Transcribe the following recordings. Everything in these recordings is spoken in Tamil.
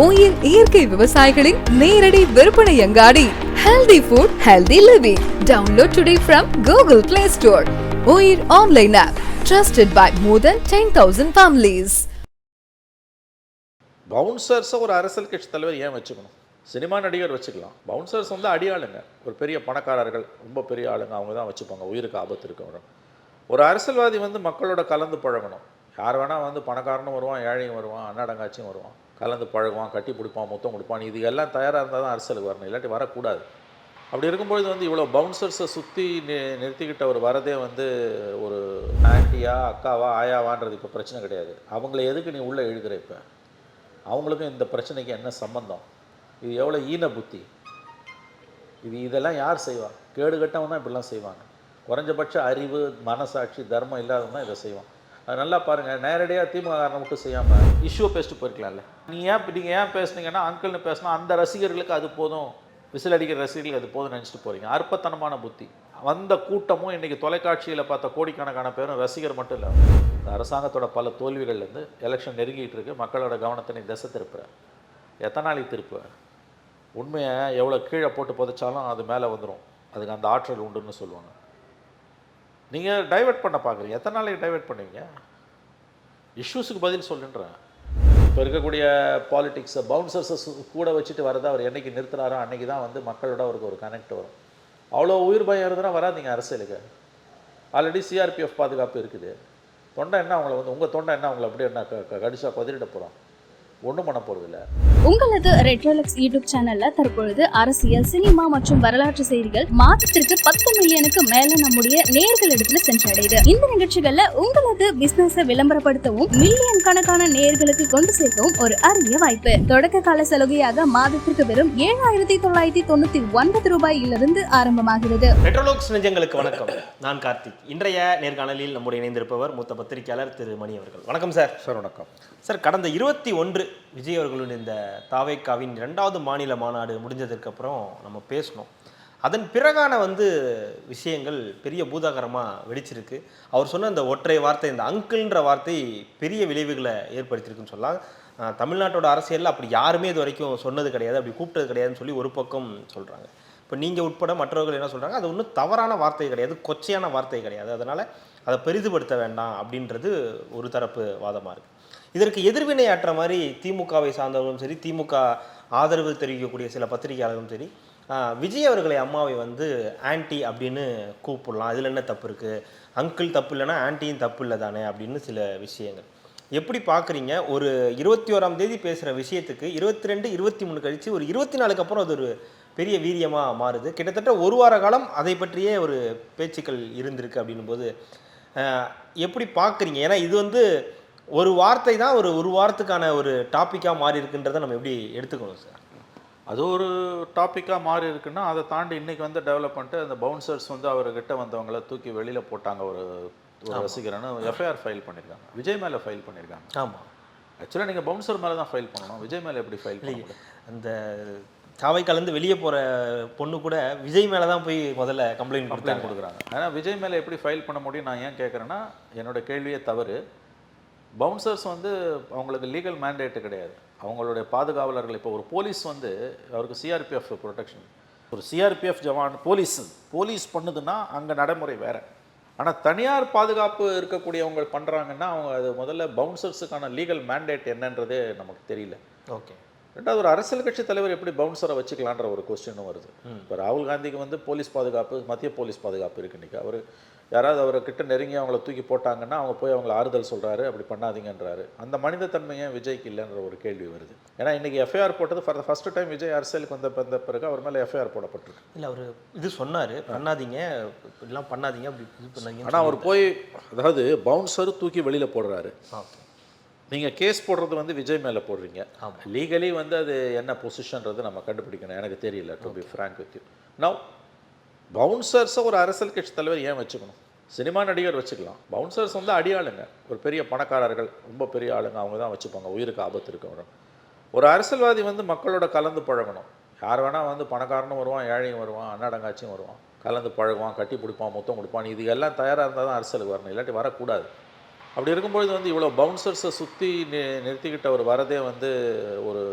ஓயில் இயற்கை விவசாயிகளின் நேரடி விற்பனை அங்காடி. Healthy food healthy living download today from Google Play Store oil online app trusted by more than ten thousand families பவுன்சர்ஸை ஒரு அரசியல் கட்சி தலைவர் ஏன் வச்சுக்கணும்? சினிமா நடிகர் வச்சுக்கலாம். பவுன்சர்ஸ் வந்து அடியாளுங்க. ஒரு பெரிய பணக்காரர்கள் ரொம்ப பெரிய ஆளுங்க அவங்க தான் வச்சுப்பாங்க. உயிருக்கு ஆபத்து இருக்கவங்க ஒரு அரசியல்வாதி வந்து மக்களோட கலந்து பழகணும். யார் வேணால் வந்து பணக்காரனும் வருவான் ஏழையும் வருவான் அண்ணாடங்காச்சியும் வருவான். கலந்து பழகுவான் கட்டி பிடிப்பான் முத்தம் கொடுப்பான். இது எல்லாம் தயாராக இருந்தால் தான் அரசியலுக்கு வரணும். இல்லாட்டி வரக்கூடாது. அப்படி இருக்கும்பொழுது வந்து இவ்வளோ பவுன்சர்ஸை சுற்றி நி நிறுத்திக்கிட்ட ஒரு வரதே வந்து ஒரு ஆண்டியா அக்காவா ஆயாவான்றது இப்போ பிரச்சனை கிடையாது. அவங்கள எதுக்கு நீ உள்ளே எழுதுற இப்போ? அவங்களுக்கும் இந்த பிரச்சனைக்கு என்ன சம்பந்தம்? இது எவ்வளோ ஈன புத்தி? இது இதெல்லாம் யார் செய்வா? கேடு கட்டவன் தான் இப்படிலாம் செய்வாங்க. குறைஞ்சபட்ச அறிவு மனசாட்சி தர்மம் இல்லாதவன் தான் இதை செய்வான். அது நல்லா பாருங்கள் நேரடியாக திமுக காரணம் மட்டும் செய்யாமல் இஷ்யூ பேசிட்டு போயிருக்கலாம்ல. நீ ஏன் நீங்கள் ஏன் பேசுனீங்கன்னா அங்கிள்னு பேசினா அந்த ரசிகர்களுக்கு அது போதும். விசில் அடிக்கிற ரசிகர்களுக்கு அது போதும் நினச்சிட்டு போகிறீங்க அற்பத்தனமான புத்தி. வந்த கூட்டமும் இன்றைக்கி தொலைக்காட்சியில் பார்த்த கோடிக்கணக்கான பேரும் ரசிகர் மட்டும் இல்லை. அரசாங்கத்தோட பல தோல்விகள்லேருந்து எலெக்ஷன் நெருங்கிட்டு இருக்கு. மக்களோட கவனத்தை நீ திசை திருப்புற. எத்தனாளி திருப்புவேன் உண்மையை எவ்வளோ கீழே போட்டு புதைச்சாலும் அது மேலே வந்துடும் அதுக்கு அந்த ஆற்றல் உண்டுன்னு சொல்லுவாங்க. நீங்கள் டைவர்ட் பண்ண பார்க்குறீங்க எத்தனை நாளைக்கு டைவர்ட் பண்ணுவீங்க இஷ்யூஸுக்கு பதில் சொல்லுன்றேன். இப்போ இருக்கக்கூடிய பாலிட்டிக்ஸை பவுன்சர்ஸை கூட வச்சுட்டு வரதை அவர் என்னைக்கு நிறுத்துறாரோ அன்றைக்கி தான் வந்து மக்களோட அவருக்கு ஒரு கனெக்ட் வரும். அவ்வளோ உயிர் பயம் இருந்ததுன்னா வராதீங்க அரசியலுக்கு. ஆல்ரெடி சிஆர்பிஎஃப் பாதுகாப்பு இருக்குது. தொண்டை என்ன அவங்கள வந்து உங்கள் தொண்டை என்ன அவங்கள அப்படியே என்ன க- க- கடிச்சா போகிறோம் ஒன்றும் பண்ண போகிறதில்ல உங்களது ரெட்ரோலக்ஸ் யூடியூப் சேனல்ல தற்பொழுது அரசியல் சினிமா மற்றும் வரலாற்று செய்திகள் மாதத்திற்கு பத்து மில்லியனுக்கு மேல நம்முடைய நேயர்களிடத்துல சென்றடையுது. இந்த நிகழ்ச்சிகள்ல உங்களது பிசினஸ விளம்பரப்படுத்தவும் மில்லியன் கணக்கான நேயர்களுக்கு கொண்டு சேர்க்கவும் ஒரு அரிய வாய்ப்பு. தொடக்க கால சலுகையாக மாதத்திற்கு வெறும் ஏழாயிரத்தி தொள்ளாயிரத்தி தொண்ணூத்தி ஒன்பது ரூபாயிலிருந்து ஆரம்பமாகிறது. ரெட்ரோலோக்ஸ் நெஞ்சங்களுக்கு வணக்கம். நான் கார்த்திக். இன்றைய நேர்காணலில் நம்முடைய இணைந்திருப்பவர் மூத்த பத்திரிகையாளர் திரு மணி அவர்கள். வணக்கம் சார். சார் வணக்கம். சார் கடந்த இருபத்தி ஒன்று விஜய் அவர்களுடைய இந்த தாவேக்காவின் இரண்டாவது மாநில மாநாடு முடிஞ்சதற்கு அப்புறம் நம்ம பேசணும். அதன் பிறகான வந்து விஷயங்கள் பெரிய பூதாகரமாக வெடிச்சிருக்கு. அவர் சொன்ன அந்த ஒற்றை வார்த்தை இந்த அங்கிள்ன்ற வார்த்தை பெரிய விளைவுகளை ஏற்படுத்தியிருக்குன்னு சொல்லலாம். தமிழ்நாட்டோட அரசியலில் அப்படி யாருமே இது வரைக்கும் சொன்னது கிடையாது அப்படி கூப்பிட்டது கிடையாதுன்னு சொல்லி ஒரு பக்கம் சொல்கிறாங்க இப்போ நீங்கள் உட்பட மற்றவர்கள் என்ன சொல்கிறாங்க அது ஒன்றும் தவறான வார்த்தை கிடையாது கொச்சையான வார்த்தை கிடையாது. அதனால் அதை பெரிதுபடுத்த வேண்டாம் அப்படின்றது ஒரு தரப்பு வாதமாக இருக்குது இதற்கு எதிர்வினையாற்ற மாதிரி திமுகவை சார்ந்தவர்களும் சரி திமுக ஆதரவு தெரிவிக்கக்கூடிய சில பத்திரிகையாளர்களும் சரி விஜய் அவர்களை அம்மாவை வந்து ஆன்டி அப்படின்னு கூப்பிடலாம். அதில் என்ன தப்பு இருக்குது அங்கிள் தப்பு இல்லைன்னா ஆன்ட்டியும் தப்பு இல்லை தானே அப்படின்னு சில விஷயங்கள். எப்படி பார்க்குறீங்க? ஒரு இருபத்தி ஓராம் தேதி பேசுகிற விஷயத்துக்கு இருபத்தி ரெண்டு இருபத்தி மூணு கழிச்சு ஒரு இருபத்தி நாலுக்கு அப்புறம் அது ஒரு பெரிய வீரியமாக மாறுது. கிட்டத்தட்ட ஒரு வார காலம் அதை பற்றியே ஒரு பேச்சுக்கள் இருந்திருக்கு அப்படின்னும் போது எப்படி பார்க்குறீங்க? ஏன்னா இது வந்து ஒரு வார்த்தை தான் ஒரு ஒரு வாரத்துக்கான ஒரு டாப்பிக்காக மாறி இருக்குன்றதை நம்ம எப்படி எடுத்துக்கணும் சார் அது ஒரு டாப்பிக்காக மாறி இருக்குன்னா அதை தாண்டி இன்னைக்கு வந்து டெவலப் பண்ணிட்டு அந்த பவுன்சர்ஸ் வந்து அவர்கிட்ட வந்தவங்கள தூக்கி வெளியில் போட்டாங்க ஒரு ஒரு ரசிகரன்னு எஃப்ஐஆர் ஃபைல் பண்ணியிருக்காங்க. விஜய் மேலே ஃபைல் பண்ணியிருக்காங்க. ஆமாம் ஆக்சுவலாக நீங்கள் பவுன்சர் மேலே தான் ஃபைல் பண்ணணும். விஜய் மேலே எப்படி ஃபைல் பண்ண அந்த சாவை கலந்து வெளியே போகிற பொண்ணு கூட விஜய் மேலே தான் போய் முதல்ல கம்ப்ளைண்ட் கம்ப்ளைண்ட் கொடுக்குறாங்க. ஆனால் விஜய் மேலே எப்படி ஃபைல் பண்ண முடியும்? நான் ஏன் கேட்குறேன்னா என்னோட கேள்வியே தவறு. பவுன்சர்ஸ் வந்து அவங்களுக்கு லீகல் மேண்டேட்டு கிடையாது. அவங்களுடைய பாதுகாவலர்கள் இப்போ ஒரு போலீஸ் வந்து அவருக்கு சிஆர்பிஎஃப் ப்ரொடெக்ஷன் ஒரு சிஆர்பிஎஃப் ஜவான் போலீஸ் போலீஸ் பண்ணுதுன்னா அங்கே நடைமுறை வேற. ஆனால் தனியார் பாதுகாப்பு இருக்கக்கூடியவங்க பண்ணுறாங்கன்னா அவங்க அது முதல்ல பவுன்சர்ஸுக்கான லீகல் மேண்டேட் என்னன்றதே நமக்கு தெரியல. ஓகே. ரெண்டாவது ஒரு அரசியல் கட்சி தலைவர் எப்படி பவுன்சரை வச்சுக்கலான்ற ஒரு கொஸ்டினும் வருது. இப்போ ராகுல் காந்திக்கு வந்து போலீஸ் பாதுகாப்பு மத்திய போலீஸ் பாதுகாப்பு இருக்கு இன்னைக்கு. அவர் யாராவது அவரை கிட்ட நெருங்கி அவங்கள தூக்கி போட்டாங்கன்னா அவங்க போய் அவங்கள ஆறுதல் சொல்றாரு அப்படி பண்ணாதீங்கன்றாரு. அந்த மனித தன்மை ஏன் விஜய்க்கு இல்லைன்ற ஒரு கேள்வி வருது. ஏன்னா இன்னைக்கு எஃப்ஐஆர் போட்டது for the first time Vijay அரசியலுக்கு வந்த வந்த பிறகு அவர் மேலே எஃப்ஐஆர் போடப்பட்டிருக்கு. இல்லை அவர் இது சொன்னார் பண்ணாதீங்க இப்படிலாம் பண்ணாதீங்க அப்படி இது பண்ணாதீங்க ஆனால் அவர் போய் அதாவது பவுன்சர் தூக்கி வெளியில் போடுறாரு. நீங்கள் கேஸ் போடுறது வந்து விஜய் மேலே போடுறீங்க. ஆமா. லீகலி வந்து அது என்ன பொசிஷன்றது நம்ம கண்டுபிடிக்கணும் எனக்கு தெரியல to be frank with you now பவுன்சர்ஸை ஒரு அரசியல் கட்சி தலைவர் ஏன் வச்சுக்கணும்? சினிமா நடிகர் வச்சுக்கலாம். பவுன்சர்ஸ் வந்து அடியாளுங்க ஒரு பெரிய பணக்காரர்கள் ரொம்ப பெரிய ஆளுங்க அவங்க தான் வச்சுப்பாங்க. உயிருக்கு ஆபத்து இருக்கவங்க ஒரு அரசியல்வாதி வந்து மக்களோட கலந்து பழகணும். யார் வேணால் வந்து பணக்காரனும் வருவான் ஏழையும் வருவான் அண்ணாடங்காச்சியும் வருவான். கலந்து பழகுவான் கட்டி பிடிப்பான் முத்தம் கொடுப்பான். இது எல்லாம் தயாராக இருந்தால் தான் அரசியலுக்கு வரணும். இல்லாட்டி வரக்கூடாது. அப்படி இருக்கும்பொழுது வந்து இவ்வளோ பவுன்சர்ஸை சுற்றி நி நிறுத்திக்கிட்ட ஒரு வரதே வந்து ஒரு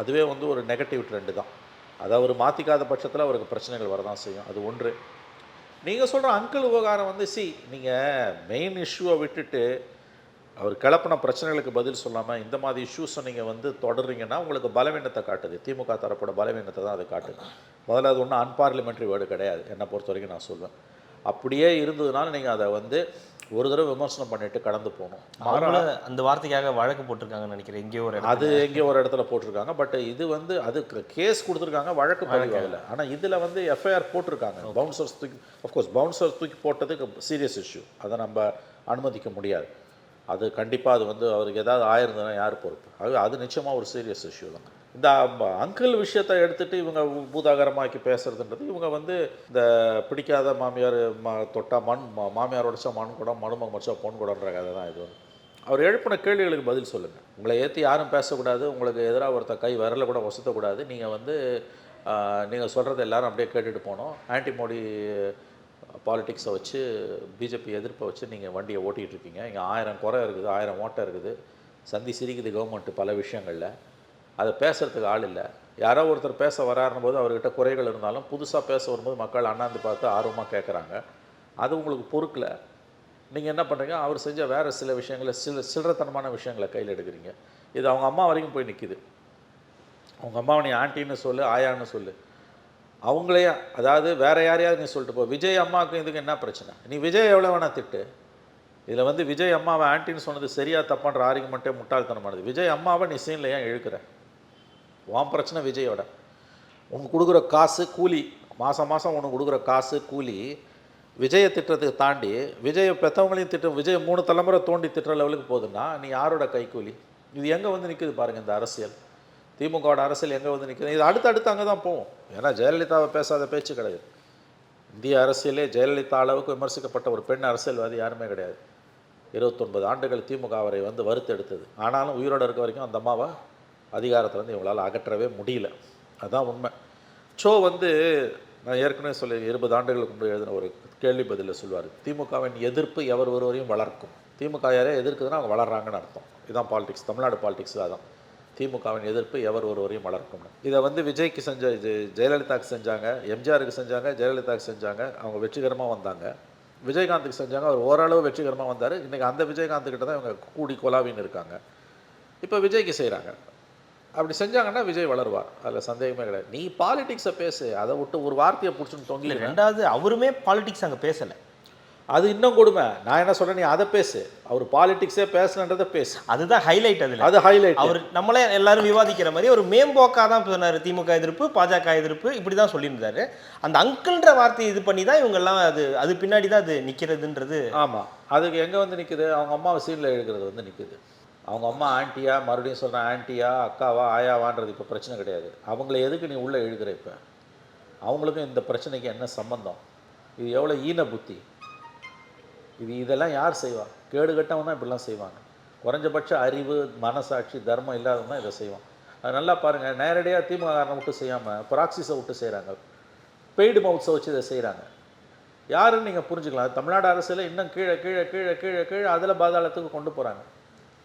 அதுவே வந்து ஒரு நெகட்டிவ் ட்ரெண்டு தான். அதை அவர் மாற்றிக்காத பட்சத்தில் அவருக்கு பிரச்சனைகள் வரதான் செய்யும். அது ஒன்று. நீங்கள் சொல்கிற அங்கிள் விவகாரம் வந்து சி நீங்கள் மெயின் இஷ்யூவை விட்டுட்டு அவர் கிளப்பின பிரச்சனைகளுக்கு பதில் சொல்லாமல் இந்த மாதிரி இஷ்யூஸை நீங்கள் வந்து தொடர்றீங்கன்னா உங்களுக்கு பலவீனத்தை காட்டுது. திமுக தரப்போட பலவீனத்தை தான் அது காட்டுது. முதல்ல அது ஒன்றும் அன்பார்லிமெண்ட்ரி வேர்டு கிடையாது. என்னை பொறுத்த வரைக்கும் நான் சொல்வேன். அப்படியே இருந்ததுனால நீங்கள் அதை வந்து ஒரு தடவை விமர்சனம் பண்ணிட்டு கடந்து போகணும். அவங்கள அந்த வார்த்தைக்காக வழக்கு போட்டிருக்காங்கன்னு நினைக்கிறேன். எங்கேயோ ஒரு. அது எங்கேயோ ஒரு இடத்துல போட்டிருக்காங்க. பட் இது வந்து அது கேஸ் கொடுத்துருக்காங்க வழக்கு பதிவாகல. ஆனால் இதில் வந்து எஃப்ஐஆர் போட்டிருக்காங்க. பவுன்சர்ஸ் தூக்கி அஃப்கோர்ஸ் பவுன்சர்ஸ் தூக்கி போட்டதுக்கு சீரியஸ் இஷ்யூ அதை நம்ம அனுமதிக்க முடியாது. அது கண்டிப்பாக அது வந்து அவருக்கு ஏதாவது ஆயிருந்ததுன்னா யார் பொறுப்பு? அது அது நிச்சயமாக ஒரு சீரியஸ் இஷ்யூ தான் இந்த அங்கிள் விஷயத்தை எடுத்துகிட்டு இவங்க பூதாகரமாக்கி பேசுறதுன்றது இவங்க வந்து இந்த பிடிக்காத மாமியார் மா தொட்டா மண் மா- மாமியார் உடைச்சா மண் குடம் மனுமக மடிச்சா பொன் குடம்ன்ற கதை தான் இது. வந்து அவர் எழுப்பின கேள்விகளுக்கு பதில் சொல்லுங்கள் உங்களை ஏற்றி யாரும் பேசக்கூடாது உங்களுக்கு எதிராக ஒருத்த கை விரல கூட ஒசத்தக்கூடாது. நீங்கள் வந்து நீங்கள் சொல்கிறத எல்லாரும் அப்படியே கேட்டுட்டு போனோம் ஆன்டி மோடி பாலிட்டிக்ஸை வச்சு பிஜேபி எதிர்ப்பை வச்சு நீங்கள் வண்டியை ஓட்டிகிட்டு இருக்கீங்க. இங்கே ஆயிரம் குறை இருக்குது ஆயிரம் ஓட்டை இருக்குது. சந்தி சிரிக்குது கவர்மெண்ட் பல விஷயங்களில். அதை பேசுகிறதுக்கு ஆள் இல்லை. யாரோ ஒருத்தர் பேச வராருன்னு போது அவர்கிட்ட குறைகள் இருந்தாலும் புதுசாக பேச வரும்போது மக்கள் அண்ணாந்து பார்த்து ஆர்வமாக கேட்குறாங்க அது உங்களுக்கு பொறுக்கல. நீங்கள் என்ன பண்ணுறீங்க அவர் செஞ்ச வேறு சில விஷயங்களை சில சில்லறத்தனமான விஷயங்களை கையில் எடுக்கிறீங்க. இது அவங்க அம்மா வரைக்கும் போய் நிற்கிது அவங்க அம்மாவை நீ ஆண்டின்னு சொல்லு ஆயான்னு சொல்லு. அவங்களையே அதாவது வேறு யாரையாவது நீ சொல்லிட்டு போ. விஜய் அம்மாவுக்கும் இதுக்கு என்ன பிரச்சனை? நீ விஜய் எவ்வளோ வேணா திட்டு. இதில் வந்து விஜய் அம்மாவை ஆண்டின்னு சொன்னது சரியாக தப்பான்ற ஆர்குமெண்ட்டே முட்டாள்தனமானது. விஜய் அம்மாவை நீ சீனில் ஏன் இழுக்கிற? உன் பிரச்சனை விஜயோட. உனக்கு கொடுக்குற காசு கூலி. மாதம் மாதம் உனக்கு கொடுக்குற காசு கூலி. விஜயை திட்டத்துக்கு தாண்டி விஜயை பெற்றவங்களையும் திட்டம் விஜய் மூணு தலைமுறை தோண்டி திட்டுற லெவலுக்கு போகுதுன்னா நீ யாரோட கைக்கூலி இது எங்கே வந்து நிற்குது பாருங்கள் இந்த அரசியல். திமுகவோட அரசியல் எங்கே வந்து நிற்குது இது அடுத்து அடுத்து அங்கே தான் போகும். ஏன்னா ஜெயலலிதாவை பேசாத பேச்சு கிடையாது. இந்திய அரசியலே ஜெயலலிதா அளவுக்கு விமர்சிக்கப்பட்ட ஒரு பெண் அரசியல்வாதி யாருமே கிடையாது. இருபத்தொன்பது ஆண்டுகள் திமுக அவரை வந்து வறுத்தெடுத்தது. ஆனாலும் உயிரோடு இருக்க வரைக்கும் அந்த அம்மாவை அதிகாரத்திலேருந்து இவங்களால் அகற்றவே முடியல. அதுதான் உண்மை. ஸோ வந்து நான் ஏற்கனவே சொல்லி இருபது ஆண்டுகளுக்கு முன்பு எழுதின ஒரு கேள்வி பதிலில் சொல்லுவார் திமுகவின் எதிர்ப்பு எவர் ஒருவரையும் வளர்க்கும்? திமுக யாரே எதிர்க்குதுன்னா அவங்க வளர்றாங்கன்னு அர்த்தம். இதுதான் பாலிடிக்ஸ் தமிழ்நாடு பாலிடிக்ஸ் அதான். திமுகவின் எதிர்ப்பு எவர் ஒருவரையும் வளர்க்கும்னு. இதை வந்து விஜய்க்கு செஞ்ச இது ஜெயலலிதாவுக்கு செஞ்சாங்க எம்ஜிஆருக்கு செஞ்சாங்க ஜெயலலிதாவுக்கு செஞ்சாங்க அவங்க வெற்றிகரமாக வந்தாங்க. விஜயகாந்துக்கு செஞ்சாங்க அவர் ஓரளவு வெற்றிகரமாக வந்தார். இன்றைக்கி அந்த விஜயகாந்த் கிட்ட தான் இவங்க கூடி கொலாவின்னு இருக்காங்க. இப்போ விஜய்க்கு செய்கிறாங்க அப்படி செஞ்சாங்கன்னா விஜய் வளருவார். அதில் சந்தேகமே கிடையாது. நீ பாலிடிக்ஸை பேசு. அதை விட்டு ஒரு வார்த்தையை பிடிச்சின்னு தொங்கி ரெண்டாவது அவருமே பாலிடிக்ஸ் அங்க பேசல. அது இன்னும் கொடுமை. நான் என்ன சொல்கிறேன் நீ அதை பேசு. அவர் பாலிடிக்ஸே பேசுனன்றதை பேசு. அதுதான் ஹைலைட் அதுல. அது ஹைலைட் அவர் நம்மளே எல்லாரும் விவாதிக்கிற மாதிரி ஒரு மேம்போக்கா தான் சொன்னார். திமுக எதிர்ப்பு பாஜக எதிர்ப்பு இப்படி தான் சொல்லியிருந்தாரு. அந்த அங்கிள்ன்ற வார்த்தையை இது பண்ணி தான் இவங்க எல்லாம் அது அது பின்னாடி தான் அது நிக்கிறதுன்றது. ஆமாம் அதுக்கு எங்கே வந்து நிற்குது அவங்க அம்மாவை சீனில் எழுக்கிறது வந்து நிற்குது அவங்க அம்மா ஆண்டியா மறுபடியும் சொல்கிறேன் ஆண்டியா அக்காவா ஆயாவான்றது இப்போ பிரச்சனை கிடையாது. அவங்கள எதுக்கு நீ உள்ளே எழுதுகிற இப்போ? அவங்களுக்கும் இந்த பிரச்சனைக்கு என்ன சம்பந்தம்? இது எவ்வளோ ஈன புத்தி? இது இதெல்லாம் யார் செய்வா? கேடு கட்டவன் தான் இப்படிலாம் செய்வாங்க. குறைஞ்சபட்ச அறிவு மனசாட்சி தர்மம் இல்லாதவங்க தான் இதை செய்வான். அது நல்லா பாருங்கள் நேரடியாக திமுக காரனை விட்டு செய்யாமல் ப்ராக்சிஸை விட்டு செய்கிறாங்க பெய்டு மவுத்ஸை வச்சு இதை செய்கிறாங்க யாருன்னு நீங்கள் புரிஞ்சுக்கலாம். தமிழ்நாடு அரசில் இன்னும் கீழே கீழே கீழே கீழே கீழே அதில் பாதாளத்துக்கு கொண்டு போகிறாங்க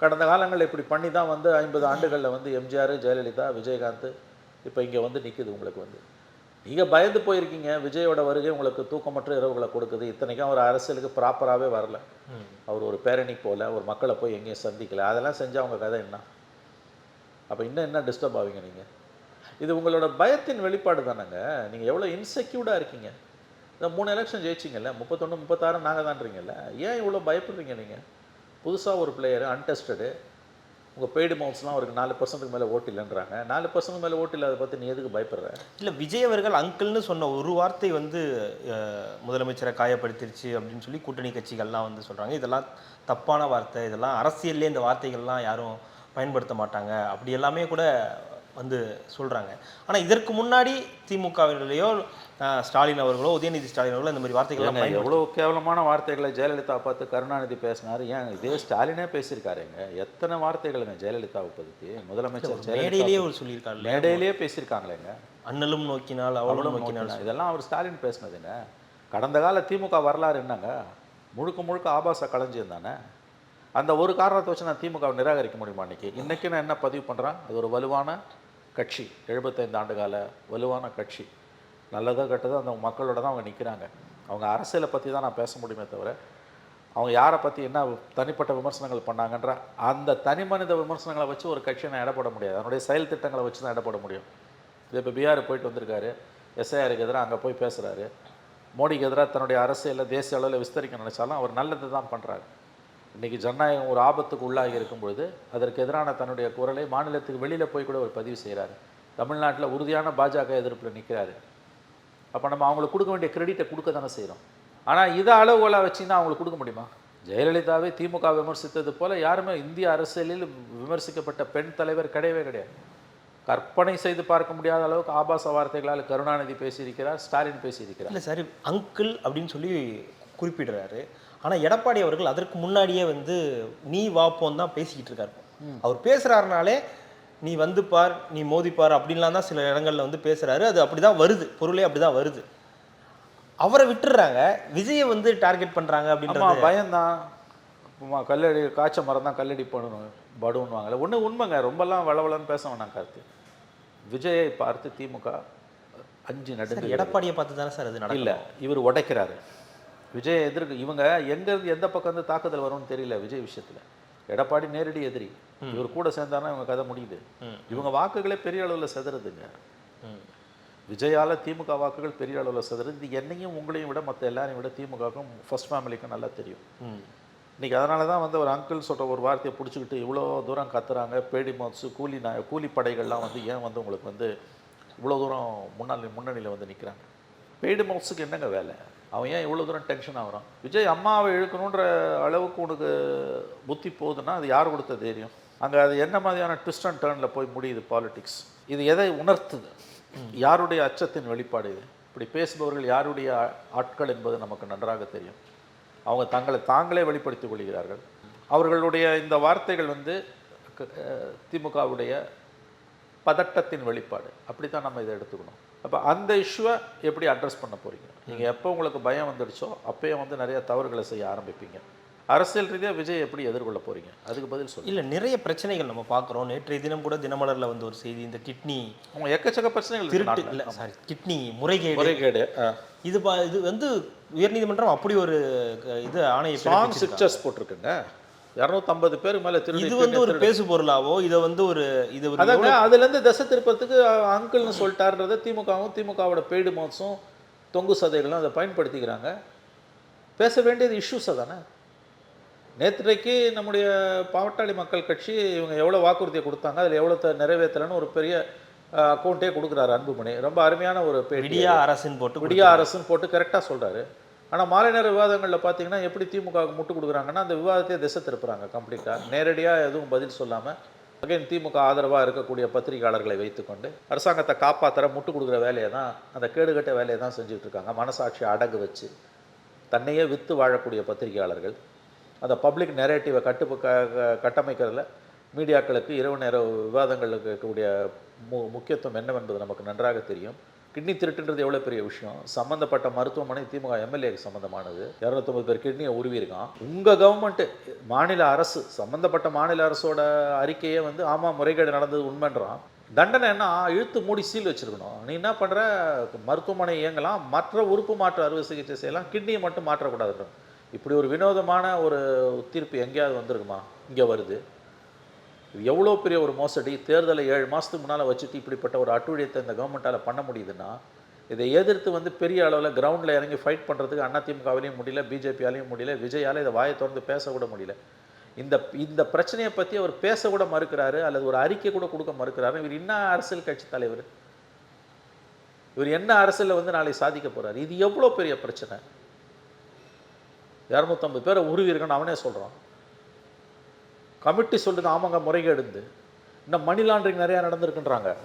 கடந்த காலங்களில் இப்படி பண்ணி தான் வந்து ஐம்பது ஆண்டுகளில் வந்து எம்ஜிஆர் ஜெயலலிதா விஜயகாந்த் இப்போ இங்கே வந்து நிற்குது உங்களுக்கு வந்து. நீங்கள் பயந்து போயிருக்கீங்க விஜயோட வருகை உங்களுக்கு தூக்கமற்ற இரவுகளை கொடுக்குது. இத்தனைக்கும் அவர் அரசியலுக்கு ப்ராப்பராகவே வரல. அவர் ஒரு பேரணி போல ஒரு மக்களை போய் எங்கேயும் சந்திக்கல. அதெல்லாம் செஞ்சால் அவங்க கதை என்ன? அப்போ இன்னும் என்ன டிஸ்டர்ப் ஆவீங்க நீங்கள் இது உங்களோட பயத்தின் வெளிப்பாடு தானேங்க. நீங்கள் எவ்வளோ இன்செக்யூர்டாக இருக்கீங்க. இந்த மூணு எலெக்ஷன் ஜெயிச்சிங்கல்ல முப்பத்தொன்று முப்பத்தாறு நாங்கள் தான்றீங்கல்ல. ஏன் இவ்வளோ பயப்படுறீங்க நீங்கள் புதுசாக ஒரு பிளேயர் அன்டெஸ்டடு உங்கள் பெய்டு மவுண்ட்ஸ்லாம் அவருக்கு நாலு பர்சன்ட்டுக்கு மேலே ஓட்டு இல்லைன்றாங்க. நாலு பர்சன்ட் மேலே ஓட்டு இல்லாத பற்றி நீ எதுக்கு பயப்படுற? இல்லை விஜய் அவர்கள் அங்கிள்னு சொன்ன ஒரு வார்த்தை வந்து முதலமைச்சரை காயப்படுத்திருச்சு அப்படின்னு சொல்லி கூட்டணி கட்சிகள்லாம் வந்து சொல்கிறாங்க இதெல்லாம் தப்பான வார்த்தை. இதெல்லாம் அரசியல்லே இந்த வார்த்தைகள்லாம் யாரும் பயன்படுத்த மாட்டாங்க. அப்படி எல்லாமே கூட வந்து சொல்றாங்க. ஆனா இதற்கு முன்னாடி திமுகவினரையோ அஹ், ஸ்டாலின் அவர்களோ உதயநிதி ஸ்டாலின் அவர்களோ இந்த மாதிரி பயன்படுத்த எவ்வளோ கேவலமான வார்த்தைகளை ஜெயலலிதா பார்த்து கருணாநிதி பேசினாரு. ஏன் இதே ஸ்டாலினே பேசியிருக்காருங்க. எத்தனை வார்த்தைகளுங்க ஜெயலலிதாவை பற்றி முதலமைச்சர் மேடையிலேயே அவர் சொல்லியிருக்காரு மேடையிலேயே பேசியிருக்காங்களேங்க. அண்ணலும் நோக்கினால் அவளும் நோக்கினால் நோக்கினா இதெல்லாம் அவர் ஸ்டாலின் பேசினதுங்க. கடந்த கால திமுக வரலாறு என்னங்க? முழுக்க முழுக்க ஆபாச களஞ்சியம் தானே? அந்த ஒரு காரணத்தை வச்சு நான் திமுகவை நிராகரிக்க முடியுமா இன்றைக்கி இன்றைக்கி நான் என்ன பதிவு பண்ணுறேன் அது ஒரு வலுவான கட்சி. எழுபத்தைந்து ஆண்டு கால வலுவான கட்சி. நல்லதாக கெட்டதோ அந்த மக்களோட தான் அவங்க நிற்கிறாங்க அவங்க அரசியலை பற்றி தான் நான் பேச முடியுமே தவிர அவங்க யாரை பற்றி என்ன தனிப்பட்ட விமர்சனங்கள் பண்ணாங்கன்ற அந்த தனி மனித விமர்சனங்களை வச்சு ஒரு கட்சியை நான் இடப்பட முடியாது. அதனுடைய செயல் திட்டங்களை வச்சு தான் இடப்பட முடியும். இது இப்போ பீகார் போயிட்டு வந்திருக்காரு. எஸ்ஐஆருக்கு எதிராக அங்கே போய் பேசுகிறாரு மோடிக்கு எதிராக தன்னுடைய அரசியலில் தேசிய அளவில் விஸ்தரிக்க நினைச்சாலும் அவர் நல்லது தான் பண்ணுறாரு இன்றைக்கி ஜனநாயகம் ஒரு ஆபத்துக்கு உள்ளாகி இருக்கும் பொழுது அதற்கு எதிரான தன்னுடைய குரலை மாநிலத்துக்கு வெளியில் போய் கூட அவர் பதிவு செய்கிறாரு தமிழ்நாட்டில் உறுதியான பாஜக எதிர்ப்பில் நிற்கிறாரு அப்போ நம்ம அவங்களுக்கு கொடுக்க வேண்டிய கிரெடிட்டை கொடுக்க தானே செய்கிறோம் ஆனால் இதை அளவுகோலாக வச்சுன்னா அவங்களுக்கு கொடுக்க முடியுமா? ஜெயலலிதாவை திமுக விமர்சித்தது போல் யாருமே இந்திய அரசியலில் விமர்சிக்கப்பட்ட பெண் தலைவர் கிடையவே கிடையாது. கற்பனை செய்து பார்க்க முடியாத அளவுக்கு ஆபாச வார்த்தைகளால் கருணாநிதி பேசியிருக்கிறார் ஸ்டாலின் பேசியிருக்கிறார். இல்லை சார் அங்கிள் அப்படின்னு சொல்லி குறிப்பிடுறாரு. ஆனால் எடப்பாடி அவர்கள் அதற்கு முன்னாடியே வந்து நீ வாப்போன்னு தான் பேசிக்கிட்டு இருக்காரு. அவர் பேசுகிறாருனாலே நீ வந்து பார் நீ மோதிப்பார் அப்படின்லாம் தான் சில இடங்கள்ல வந்து பேசுகிறாரு அது அப்படி தான் வருது. பொருளே அப்படி தான் வருது. அவரை விட்டுடுறாங்க விஜயை வந்து டார்கெட் பண்ணுறாங்க ஆமா அப்படின்றது பயம்தான் கல்லடி காய்ச்ச மரம் தான் கல்லடி பண்ணணும் படுன்னுவாங்கல்ல. ஒன்று உண்மைங்க. ரொம்பலாம் வளவலன்னு பேச வேணாம் கார்த்தி. விஜயை பார்த்து திமுக அஞ்சு நடுங்க எடப்பாடியை பார்த்து தானே சார் அது இல்லை இவர் உடைக்கிறாரு. விஜய் எதிர்க்கு இவங்க எங்கேருந்து எந்த பக்கம் இருந்து தாக்குதல் வரும்னு தெரியல விஜய் விஷயத்தில். எடப்பாடி நேரடி எதிரி. இவர் கூட சேர்ந்தானா இவங்க கதை முடியுது. இவங்க வாக்குகளே பெரிய அளவில் செதறுதுங்க. விஜயால திமுக வாக்குகள் பெரிய அளவில் செதறுது. இது என்னையும் உங்களையும் விட மற்ற எல்லாரையும் விட திமுகவுக்கும் ஃபர்ஸ்ட் ஃபேமிலிக்கும் நல்லா தெரியும். ம். இன்னைக்கு அதனால தான் வந்து ஒரு அங்கிள் சொல்கிற ஒரு வார்த்தையை பிடிச்சிக்கிட்டு இவ்வளோ தூரம் கத்துறாங்க. பேடி மோட்ஸு கூலி நாய கூலி படைகள்லாம் வந்து ஏன் வந்து உங்களுக்கு வந்து இவ்வளோ தூரம் முன்னாடி முன்னணியில் வந்து நிற்கிறாங்க பெய்டு மவுஸுக்கு என்னங்க வேலை? அவன் ஏன் இவ்வளோ தூரம் டென்ஷன் ஆகுறான்? விஜய் அம்மாவை இழுக்கணுன்ற அளவுக்கு உனக்கு புத்தி போகுதுன்னா அது யார் கொடுத்த தைரியம்? அங்கே அது என்ன மாதிரியான ட்விஸ்ட் அண்ட் டேர்னில் போய் முடியுது பாலிடிக்ஸ் இது எதை உணர்த்துது? யாருடைய அச்சத்தின் வெளிப்பாடு இது? இப்படி பேசுபவர்கள் யாருடைய ஆட்கள் என்பது நமக்கு நன்றாக தெரியும். அவங்க தங்களை தாங்களே வெளிப்படுத்திக் கொள்கிறார்கள். அவர்களுடைய இந்த வார்த்தைகள் வந்து திமுகவுடைய பதட்டத்தின் வெளிப்பாடு. அப்படி தான் நம்ம இதை எடுத்துக்கணும். அப்போ அந்த இஷ்யூவை எப்படி அட்ரஸ் பண்ண போறீங்க? நீங்கள் எப்போ உங்களுக்கு பயம் வந்துடுச்சோ அப்பயே வந்து நிறைய தவறுகளை செய்ய ஆரம்பிப்பீங்க. அரசியல் ரீதியாக விஜய் எப்படி எதிர்கொள்ள போறீங்க? அதுக்கு பதில் சொல்லுங்க. இல்லை நிறைய பிரச்சனைகள் நம்ம பார்க்குறோம். நேற்றைய தினம் கூட தினமலரில் வந்து ஒரு செய்தி இந்த கிட்னி அவங்க எக்கச்சக்க பிரச்சனைகள் திருட்டு. இல்லை சாரி கிட்னி முறைகேடு. முறைகேடு இது பா இது வந்து உயர்நீதிமன்றம் அப்படி ஒரு இது ஆணையை சாங் போட்டிருக்குங்க. இரநூத்தம்பது பேருக்கு மேலே திருடி இது வந்து ஒரு பேசு பொருளாவோ? இதை வந்து ஒரு இது அதாங்க அதுலேருந்து திசை திருப்பத்துக்கு அங்கிள்னு சொல்லிட்டாருன்றதை திமுகவும் திமுகவோட பெய்டு மோட்ஸும் தொங்கு சதைகளும் அதை பயன்படுத்திக்கிறாங்க. பேச வேண்டியது இஷ்யூஸை தானே? நேற்றைக்கு நம்முடைய பாவட்டாளி மக்கள் கட்சி இவங்க எவ்வளோ வாக்குறுதியை கொடுத்தாங்க அதில் எவ்வளோ நிறைவேற்றலைன்னு ஒரு பெரிய அக்கௌண்ட்டே கொடுக்குறாரு அன்புமணி. ரொம்ப அருமையான ஒரு விடியா அரசுன்னு போட்டு விடியா அரசுன்னு போட்டு கரெக்டாக சொல்றாரு. ஆனால் மாலை நேர விவாதங்களில் பார்த்தீங்கன்னா எப்படி திமுகவுக்கு முட்டு கொடுக்குறாங்கன்னா அந்த விவாதத்தையே திசை திருப்புறாங்க கம்ப்ளீட்டாக நேரடியாக எதுவும் பதில் சொல்லாமல் அகைன் திமுக ஆதரவாக இருக்கக்கூடிய பத்திரிகையாளர்களை வைத்துக்கொண்டு அரசாங்கத்தை காப்பாற்றுற முட்டு கொடுக்குற வேலையை தான் அந்த கேடுகட்ட வேலையை தான் செஞ்சுட்டு இருக்காங்க. மனசாட்சி அடகு வச்சு தன்னையே விற்று வாழக்கூடிய பத்திரிகையாளர்கள். அந்த பப்ளிக் நெரேட்டிவை கட்டு க- கட்டமைக்கிறதுல மீடியாக்களுக்கு இரவு நேர விவாதங்களுக்கு இருக்கக்கூடிய மு முக்கியத்துவம் என்னவென்பது நமக்கு நன்றாக தெரியும். கிட்னி திருட்டுன்றது எவ்வளோ பெரிய விஷயம்? சம்மந்தப்பட்ட மருத்துவமனை திமுக எம்எல்ஏக்கு சம்மந்தமானது இரநூத்தொம்பது பேர் கிட்னியை உருவியிருக்கான். உங்கள் கவர்மெண்ட்டு மாநில அரசு சம்மந்தப்பட்ட மாநில அரசோட அறிக்கையே வந்து ஆமாம் முறைகேடு நடந்தது உண்மைன்றான். தண்டனை என்ன? இழுத்து மூடி சீல் வச்சுருக்கணும். நீ என்ன பண்ணுற மருத்துவமனை இயங்கலாம். மற்ற உறுப்பு மாற்று அறுவை சிகிச்சை செய்யலாம். கிட்னியை மட்டும் மாற்றக்கூடாதுன்ற இப்படி ஒரு வினோதமான ஒரு தீர்ப்பு எங்கேயாவது வந்திருக்குமா? இங்கே வருது. இது எவ்வளோ பெரிய ஒரு மோசடி? தேர்தலை ஏழு மாதத்துக்கு முன்னால் வச்சுட்டு இப்படிப்பட்ட ஒரு அட்டுழியத்தை இந்த கவர்மெண்ட்டால் பண்ண முடியுதுன்னா இதை எதிர்த்து வந்து பெரிய அளவில் கிரவுண்டில் இறங்கி ஃபைட் பண்ணுறதுக்கு அதிமுகவிலையும் முடியல பிஜேபியாலையும் முடியல விஜயால் இதை வாயை திறந்து பேசக்கூட முடியல. இந்த இந்த பிரச்சனையை பற்றி அவர் பேசக்கூட மறுக்கிறாரு அல்லது ஒரு அறிக்கை கூட கொடுக்க மறுக்கிறாரு. இவர் என்ன அரசியல் கட்சி தலைவர்? இவர் என்ன அரசியலில் வந்து நாளை சாதிக்க போறாரு? இது எவ்வளோ பெரிய பிரச்சனை? இரநூத்தம்பது பேரை உருவி இருக்குன்னு அவனே சொல்கிறான் கமிட்டி சொல்லுது ஆமாங்க முறைகேடுந்து. இன்னும் மணி லாண்டரிங் நிறையா நடந்திருக்குன்றாங்க.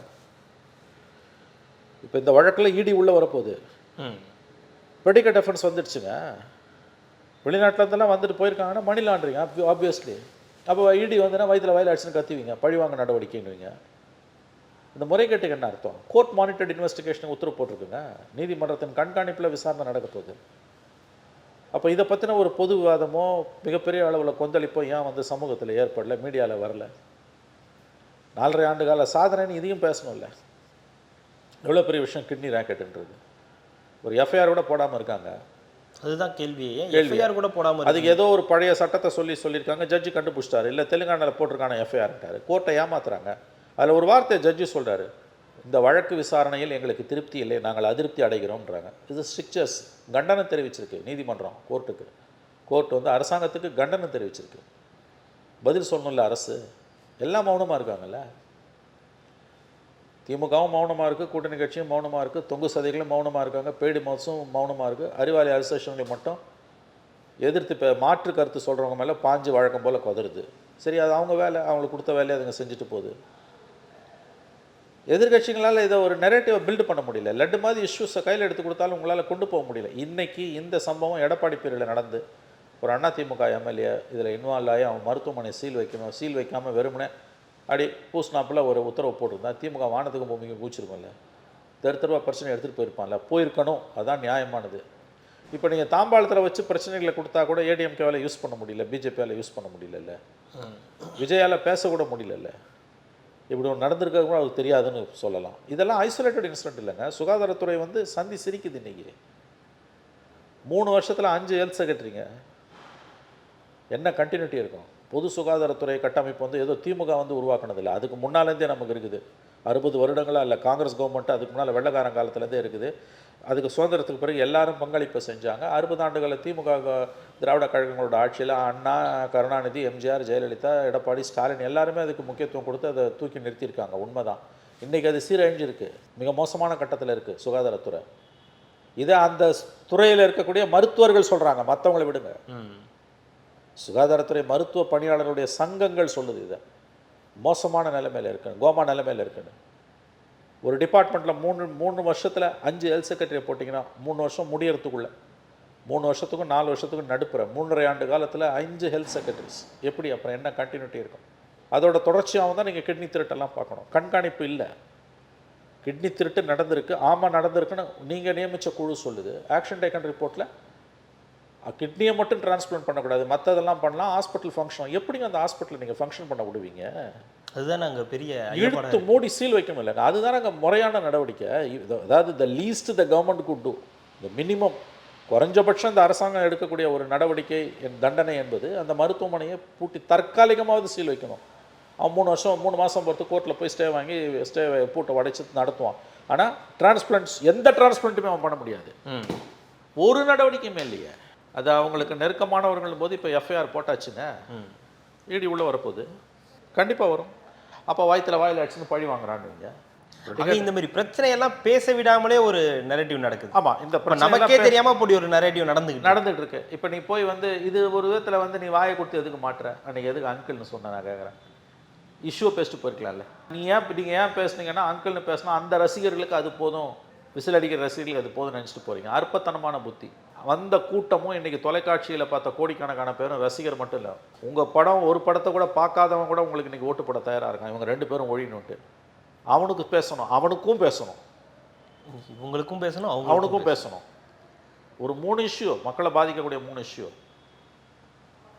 இப்போ இந்த வழக்கில் இடி உள்ளே வரப்போகுது. ம். ப்ரெடிகேட் அஃபென்ஸ் வந்துடுச்சுங்க. வெளிநாட்டுல இருந்தெல்லாம் வந்துட்டு போயிருக்காங்கன்னா மணி லாண்டரிங் ஆப்வியஸ்லி அப்போ இடி வந்துன்னா வயிற்றுல வயல் அடிச்சுன்னு கத்துவீங்க பழிவாங்க நடவடிக்கைன்னுவீங்க இந்த முறைகேட்டுக்கு என்ன அர்த்தம்? கோர்ட் மானிட்டர்ட் இன்வெஸ்டிகேஷன் உத்தரவு போட்டிருக்குங்க. நீதிமன்றத்தின் கண்காணிப்பில் விசாரணை நடக்க போகுது. அப்போ இதை பற்றின ஒரு பொது விவாதமோ மிகப்பெரிய அளவில் கொந்தளிப்போ ஏன் வந்து சமூகத்தில் ஏற்படல மீடியாவில் வரல? நாலரை ஆண்டு கால சாதனைன்னு இதையும் பேசணும்ல. எவ்வளோ பெரிய விஷயம் கிட்னி ராக்கெட்டுன்றது. ஒரு எஃப்ஐஆர் கூட போடாமல் இருக்காங்க. அதுதான் கேள்வி. எஃப்ஐஆர் கூட போடாம இருக்கு? அதுக்கு ஏதோ ஒரு பழைய சட்டத்தை சொல்லி சொல்லியிருக்காங்க ஜட்ஜி கண்டுபிடிச்சிட்டாரு. இல்லை தெலுங்கானாவில் போட்டிருக்கான எஃப்ஐஆர்ட்டாரு கோர்ட்டை ஏமாத்துறாங்க. அதில் ஒரு வார்த்தையை ஜட்ஜி சொல்றாரு. இந்த வழக்கு விசாரணையில் எங்களுக்கு திருப்தி இல்லை நாங்கள் அதிருப்தி அடைகிறோம்ன்றாங்க. இது ஸ்ட்ரிக்சர்ஸ் கண்டனம் தெரிவிச்சிருக்கு நீதிமன்றம் கோர்ட்டுக்கு. கோர்ட் வந்து அரசாங்கத்துக்கு கண்டனம் தெரிவிச்சிருக்கு. பதில் சொல்லணும்ல அரசு? எல்லாம் மௌனமாக இருக்காங்கல்ல? திமுகவும் மௌனமாக இருக்குது கூட்டணி கட்சியும் மௌனமாக இருக்குது தொங்கு சதைகளும் மௌனமாக இருக்காங்க பேடி மவுசும் மௌனமாக இருக்குது அறிவாளி அசோசியேஷன்களை மட்டும் எதிர்த்து இப்போ மாற்று கருத்து சொல்கிறவங்க மேலே பாஞ்சு வழக்கம் போல் கொதருது சரி அது அவங்க வேலை அவங்களுக்கு கொடுத்த வேலையை அதுங்க செஞ்சுட்டு போகுது. எதிர்கட்சிகளால் இதை ஒரு நெரேட்டிவை பில்டு பண்ண முடியல. லட்டு மாதிரி இஷ்யூஸை கையில் எடுத்து கொடுத்தாலும் உங்களால் கொண்டு போக முடியல. இன்னைக்கு இந்த சம்பவம் எடப்பாடி பேரில் நடந்து ஒரு அதிமுக எம்எல்ஏ இதில் இன்வால்வ் ஆகி அவன் மருத்துவமனை சீல் வைக்கணும் சீல் வைக்காமல் வெறுமனே அடி பூசினாப்பில் ஒரு உத்தரவு போட்டிருந்தான். திமுக வானத்துக்கும் பூமிக்கும் பூச்சிருக்கும்ல. தெரு தெருவா பிரச்சனை எடுத்துகிட்டு போயிருப்பான்ல. போயிருக்கணும். அதான் நியாயமானது. இப்போ நீங்கள் தாம்பாளத்தில் வச்சு பிரச்சனைகளை கொடுத்தா கூட ஏடிஎம்கேவால் யூஸ் பண்ண முடியல. பிஜேபியால் யூஸ் பண்ண முடியலல்ல. விஜயால் பேசக்கூட முடியலல்ல. இப்படி ஒன்று நடந்திருக்கிறது கூட அவருக்கு தெரியாதுன்னு சொல்லலாம். இதெல்லாம் ஐசோலேட்டட் இன்சிடென்ட் இல்லைங்க. சுகாதாரத்துறை வந்து சந்தி சிரிக்குது இன்னைக்கு. மூணு வருஷத்தில் அஞ்சு ஹெல்த் செக்ரட்டரிங்க என்ன கண்டினியூட்டி இருக்கும்? பொது சுகாதாரத்துறை கட்டமைப்பு வந்து ஏதோ திமுக வந்து உருவாக்குனதில்லை அதுக்கு முன்னாலேருந்தே நமக்கு இருக்குது. அறுபது வருடங்களா இல்லை காங்கிரஸ் கவர்மெண்ட் அதுக்கு முன்னால் வெள்ளக்காரன் காலத்துலேருந்தே இருக்குது. அதுக்கு சுதந்திரத்துக்கு பிறகு எல்லாரும் பங்களிப்பு செஞ்சாங்க. அறுபது ஆண்டுகளில் திமுக திராவிட கழகங்களோட ஆட்சியில் அண்ணா கருணாநிதி எம்ஜிஆர் ஜெயலலிதா எடப்பாடி ஸ்டாலின் எல்லாருமே அதுக்கு முக்கியத்துவம் கொடுத்து அதை தூக்கி நிறுத்தியிருக்காங்க. உண்மைதான். இன்றைக்கி அது சீரழிஞ்சிருக்கு மிக மோசமான கட்டத்தில் இருக்குது சுகாதாரத்துறை. இதை அந்த துறையில் இருக்கக்கூடிய மருத்துவர்கள் சொல்கிறாங்க மற்றவங்களை விடுங்க. சுகாதாரத்துறை மருத்துவ பணியாளர்களுடைய சங்கங்கள் சொல்லுது இதை. மோசமான நிலைமையில் இருக்கணும் கோமா நிலைமையில் இருக்கணும். ஒரு டிபார்ட்மெண்ட்டில் மூணு மூணு வருஷத்தில் அஞ்சு ஹெல்த் செக்ரட்டரியை போட்டிங்கன்னா மூணு வருஷம் முடியறதுக்குள்ள மூணு வருஷத்துக்கும் நாலு வருஷத்துக்கும் நடுப்புற மூன்றரை ஆண்டு காலத்தில் அஞ்சு ஹெல்த் செக்ரட்டரிஸ் எப்படி? அப்புறம் என்ன கண்டினியூட்டி இருக்கும்? அதோட தொடர்ச்சியாகவும் தான் நீங்கள் கிட்னி திருட்டெல்லாம் பார்க்கணும். கண்காணிப்பு இல்லை. கிட்னி திருட்டு நடந்திருக்கு. ஆமாம் நடந்திருக்குன்னு நீங்கள் நியமித்த குழு சொல்லுது. ஆக்ஷன் டேக்கன் ரிப்போர்ட்டில் கிட்னியை மட்டும் டிரான்ஸ்பிளான்ட் பண்ணக்கூடாது. மற்றதெல்லாம் பண்ணலாம். ஹாஸ்பிட்டல் ஃபங்க்ஷன் எப்படிங்க அந்த ஹாஸ்பிட்டலில் நீங்கள் ஃபங்க்ஷன் பண்ண விடுவீங்க? அதுதான் நாங்க பெரிய இழுத்து மூடி சீல் வைக்கணும் இல்லைங்க அதுதான் அங்கே முறையான நடவடிக்கை. அதாவது the least the government could do the minimum குறைஞ்சபட்சம் இந்த அரசாங்கம் எடுக்கக்கூடிய ஒரு நடவடிக்கை என் தண்டனை என்பது அந்த மருத்துவமனையை பூட்டி தற்காலிகமாவது சீல் வைக்கணும். அவன் மூணு வருஷம் மூணு மாதம் பொறுத்து கோர்ட்டில் போய் ஸ்டே வாங்கி ஸ்டே பூட்டை உடைச்சு நடத்துவான். ஆனால் டிரான்ஸ்பிளண்ட்ஸ் எந்த டிரான்ஸ்பிளண்ட்டுமே அவன் பண்ண முடியாது. ஒரு நடவடிக்கையுமே இல்லையே. அது அவங்களுக்கு நெருக்கமானவர்கள் போது இப்போ எஃப்ஐஆர் போட்டாச்சுங்க. ம். இடி உள்ளே வரப்போகுது. கண்டிப்பாக வரும். அப்போ வாய்த்தில் வாயில் அடிச்சுன்னு பழி வாங்குறான்னு இந்த மாதிரி பிரச்சனையெல்லாம் பேச விடாமலே ஒரு நெரேட்டிவ் நடக்குது. ஆமாம் இந்த நமக்கே தெரியாம அப்படி ஒரு நெரேட்டிவ் நடந்துக்கிட்டு நடந்துட்டு இருக்கு. இப்போ நீ போய் வந்து இது ஒரு விதத்தில் வந்து நீ வாயை கொடுத்து எதுக்கு மாட்டுற? அன்னைக்கு எதுக்கு அங்கிள்னு சொன்ன நான் கேட்குறேன் இஷ்யூ பேசிட்டு போயிருக்கலாம்ல. நீ ஏன் நீங்கள் ஏன் பேசுனீங்கன்னா அங்கிள்னு பேசினா அந்த ரசிகர்களுக்கு அது போதும். விசில் அடிக்கிற ரசிகர்களுக்கு அது போதும் நினச்சிட்டு போறீங்க. அற்பத்தனமான புத்தி. வந்த கூட்டமும் இன்னைக்கு தொலைக்காட்சியில் பார்த்த கோடிக்கணக்கான பேரும் ரசிகர் மட்டும் இல்லை உங்கள் படம் ஒரு படத்தை கூட பார்க்காதவன் கூட உங்களுக்கு இன்னைக்கு ஓட்டு போட தயாராக இருக்கான் இவங்க ரெண்டு பேரும் ஒழியணுன்ட்டு அவனுக்கு பேசணும் அவனுக்கும் பேசணும். இவங்களுக்கும் பேசணும் அவனுக்கும் பேசணும். ஒரு மூணு இஷ்யூ மக்களை பாதிக்கக்கூடிய மூணு இஷ்யூ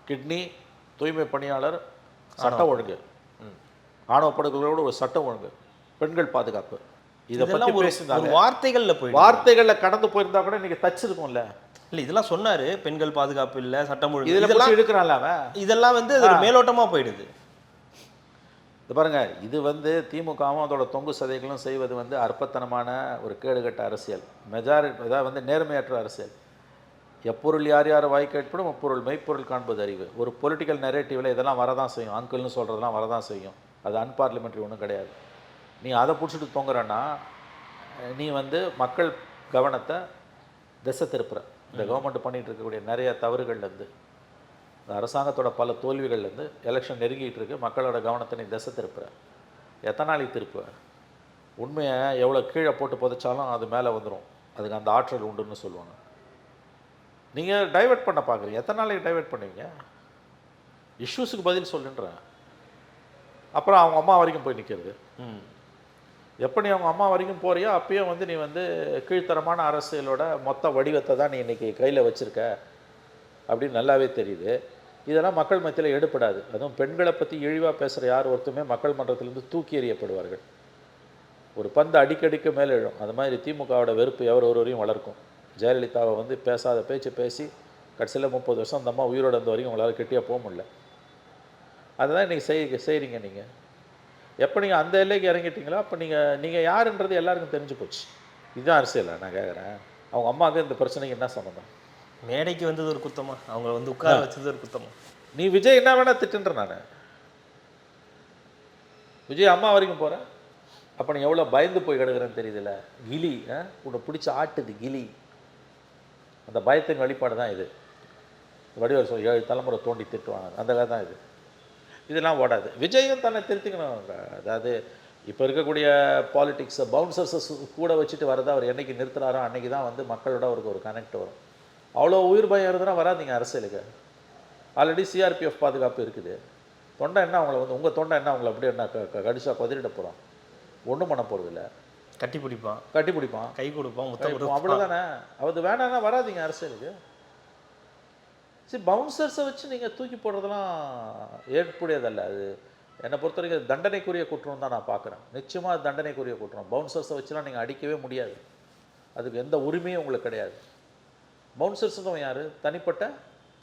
கிட்னி தூய்மை பணியாளர் சட்ட ஒழுங்கு. ஆணவ படுகொலையோட ஒரு சட்ட ஒழுங்கு. பெண்கள் பாதுகாப்பு. இதெல்லாம் வார்த்தைகள்ல போயிடுது. வார்த்தைகள்ல கடந்து போயிருந்தா கூட இன்னைக்கு தச்சிருக்கும்ல. இல்ல இதெல்லாம் சொன்னாரு. பெண்கள் பாதுகாப்பு இல்ல சட்டம் ஒழுங்கு. இதுல இதெல்லாம் அவன்? இதெல்லாம் வந்து அது ஒரு மேலோட்டமா போயிடுது. இது பாருங்க இது வந்து திமுகவும் அதோட தொங்கு சதைகளும் செய்வது வந்து அற்பத்தனமான ஒரு கேடுகட்ட அரசியல். மெஜாரிட்டி அதாவது வந்து நேர்மையற்ற அரசியல். எப்பொருள் யார் யார் வாய் கேட்படும் அப்பொருள் மெய்ப்பொருள் காண்பது அறிவு. ஒரு பொலிட்டிக்கல் நெரேட்டிவில் இதெல்லாம் வரதான் செய்யும். அங்கிள்னு சொல்கிறதெல்லாம் வரதான் செய்யும். அது அன்பார்லிமெண்ட்ரி ஒன்றும் கிடையாது. நீ அதை பிடிச்சிட்டு தொங்குறன்னா நீ வந்து மக்கள் கவனத்தை திசை திருப்புற. இந்த கவர்மெண்ட் பண்ணிட்டு இருக்கக்கூடிய நிறைய தவறுகள்லேருந்து இந்த அரசாங்கத்தோட பல தோல்விகள்லேருந்து எலெக்ஷன் நெருங்கிட்டு இருக்கு மக்களோட கவனத்தை நீ திசை திருப்புற எத்தனை நாளைக்கு திருப்புவேன் உண்மையை எவ்வளோ கீழே போட்டு புதைச்சாலும் அது மேலே வந்துடும் அதுக்கு அந்த ஆற்றல் உண்டுன்னு சொல்லுவாங்க. நீங்கள் டைவர்ட் பண்ண பார்க்குறீங்க. எத்தனை நாளைக்கு டைவெர்ட் பண்ணுவீங்க இஷ்யூஸுக்கு பதில் சொல்லுன்றேன். அப்புறம் அவங்க அம்மா வரைக்கும் போய் நிற்கிறது. ம். எப்போ நீ அவங்க அம்மா வரைக்கும் போறியோ அப்பயும் வந்து நீ வந்து கீழ்த்தரமான அரசியலோட மொத்த வடிவத்தை தான் நீ இன்றைக்கி கையில் வச்சுருக்க அப்படின்னு நல்லாவே தெரியுது. இதெல்லாம் மக்கள் மத்தியில் எடுப்படாது அதுவும் பெண்களை பற்றி இழிவாக பேசுகிற யார் ஒருத்தருமே மக்கள் மன்றத்திலிருந்து தூக்கி எறியப்படுவார்கள். ஒரு பந்து அடிக்கடிக்கு மேலே எழும். அது மாதிரி திமுகவோட வெறுப்பு எவர் ஒருவரையும் வளர்க்கும். ஜெயலலிதாவை வந்து பேசாத பேச்சு பேசி கடைசியில் முப்பது வருஷம் அந்த அம்மா உயிரோட இருந்த வரைக்கும் உங்களால் கெட்டியாக போக முடியல. அதுதான் இன்றைக்கி செய் செய்கிறீங்க நீங்கள் எப்போ நீங்கள் அந்த எல்லைக்கு இறங்கிட்டீங்களோ அப்போ நீங்கள் நீங்கள் யாருன்றது எல்லாருக்கும் தெரிஞ்சு போச்சு. இதுதான் அரசியலா நான் கேட்குறேன் அவங்க அம்மாவுக்கு இந்த பிரச்சனைக்கு என்ன சம்மந்தம்? மேடைக்கு வந்தது ஒரு குத்தமா? அவங்கள வந்து உட்கார வச்சது ஒரு குத்தமா? நீ விஜய் என்ன வேணா திட்டுன்ற நான். விஜய் அம்மா வரைக்கும் போகிறேன் அப்போ நீ எவ்வளோ பயந்து போய் கிடக்குறேன்னு தெரியுதுல்ல? கிளி உன்னை பிடிச்சி ஆட்டுது கிளி. அந்த பயத்தின் வெளிப்பாடு தான் இது. வடிவர் சொல் ஏழு தலைமுறை தோண்டி திட்டுவாங்க. அந்த கதை தான் இது. இதெல்லாம் ஓடாது. விஜயும் தன்னை திருத்திக்கணும். அதாவது இப்போ இருக்கக்கூடிய பாலிடிக்ஸை பவுன்சர்ஸை கூட வச்சுட்டு வரதை அவர் என்னைக்கு நிறுத்துறாரோ அன்னைக்கு தான் வந்து மக்களோட அவருக்கு ஒரு கனெக்ட் வரும். அவ்வளோ உயிர் பயம் இருந்ததுன்னா வராதீங்க அரசியலுக்கு. ஆல்ரெடி சிஆர்பிஎஃப் பாதுகாப்பு இருக்குது. தொண்டை என்ன அவங்கள வந்து உங்கள் தொண்டை என்ன அவங்கள அப்படியே என்ன க- க- கடிச்சா கொதிரிட போகிறோம் ஒன்றும் பண்ண போகிறதில்ல கட்டி பிடிப்பான். கட்டி பிடிப்பான். கை கொடுப்பான் அவ்வளோதானே அது வேணான்னா வராதீங்க அரசியலுக்கு. சரி பவுன்சர்ஸை வச்சு நீங்கள் தூக்கி போடுறதெல்லாம் ஏற்புடையதல்ல. அது என்னை பொறுத்த வரைக்கும் தண்டனைக்குரிய குற்றம் தான் நான் பார்க்குறேன். நிச்சயமாக தண்டனைக்குரிய குற்றம். பவுன்சர்ஸை வச்சுலாம் நீங்கள் அடிக்கவே முடியாது. அதுக்கு எந்த உரிமையும் உங்களுக்கு கிடையாது. பவுன்சர்ஸும் யார்? தனிப்பட்ட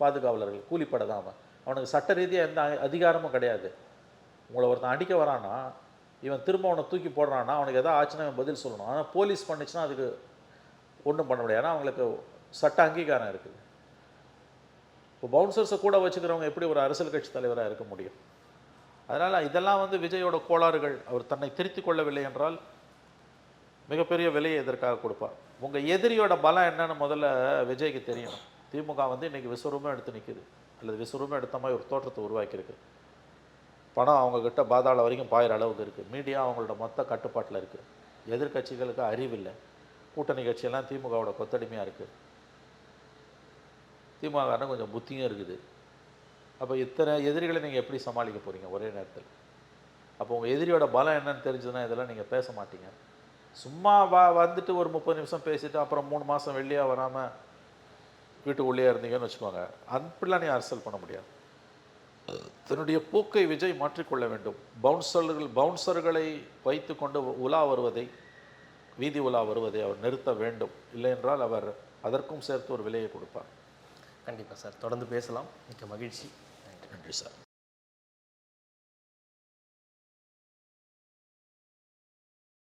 பாதுகாவலர்கள் கூலிப்படை தான் அவன். அவனுக்கு சட்ட ரீதியாக எந்த அதிகாரமும் கிடையாது. உங்களை ஒருத்தன் அடிக்க வரானா இவன் திரும்ப அவனை தூக்கி போடுறான்னா அவனுக்கு எதாவது ஆச்சுன்னா இவன் பதில் சொல்லணும். ஆனால் போலீஸ் பண்ணிச்சுன்னா அதுக்கு ஒன்றும் பண்ண முடியாது. ஏன்னா அவங்களுக்கு சட்ட அங்கீகாரம் இருக்குது. இப்போ பவுன்சர்ஸை கூட வச்சுக்கிறவங்க எப்படி ஒரு அரசியல் கட்சி தலைவராக இருக்க முடியும்? அதனால் இதெல்லாம் வந்து விஜயோட கோளாறுகள் அவர் தன்னை திருத்திக் கொள்ளவில்லை என்றால் மிகப்பெரிய விலையை இதற்காக கொடுப்பார். உங்கள் எதிரியோட பலம் என்னன்னு முதல்ல விஜய்க்கு தெரியணும். திமுக வந்து இன்னைக்கு விஸ்வரூபம் எடுத்து நிற்குது அல்லது விஸ்வரூபம் எடுத்த மாதிரி ஒரு தோற்றத்தை உருவாக்கியிருக்கு. பணம் அவங்கக்கிட்ட பாதாள வரைக்கும் பாயிற அளவுக்கு இருக்குது மீடியா அவங்களோட மொத்த கட்டுப்பாட்டில் இருக்குது எதிர்க்கட்சிகளுக்கு அறிவில்லை. கூட்டணி கட்சியெல்லாம் திமுகவோட கொத்தடிமையாக இருக்குது திமுக கொஞ்சம் புத்தியும் இருக்குது. அப்போ இத்தனை எதிரிகளை நீங்கள் எப்படி சமாளிக்க போகிறீங்க ஒரே நேரத்தில்? அப்போ உங்கள் எதிரியோட பலம் என்னன்னு தெரிஞ்சதுன்னா இதெல்லாம் நீங்கள் பேச மாட்டீங்க. சும்மா வா வந்துட்டு ஒரு முப்பது நிமிஷம் பேசிவிட்டு அப்புறம் மூணு மாதம் வெளியாக வராமல் வீட்டுக்குள்ளேயே இருந்தீங்கன்னு வச்சுக்கோங்க. அப்படிலாம் நீ அரசியல் பண்ண முடியாது. தன்னுடைய போக்கை விஜய் மாற்றிக்கொள்ள வேண்டும். பவுன்சர்கள் பவுன்சர்களை வைத்துக்கொண்டு உலா வருவதை வீதி உலா வருவதை அவர் நிறுத்த வேண்டும். இல்லை என்றால் அவர் அதற்கும் சேர்த்து ஒரு விலையை கொடுப்பார். கண்டிப்பாக சார். தொடர்ந்து பேசலாம். மிக்க மகிழ்ச்சி. நன்றி சார்.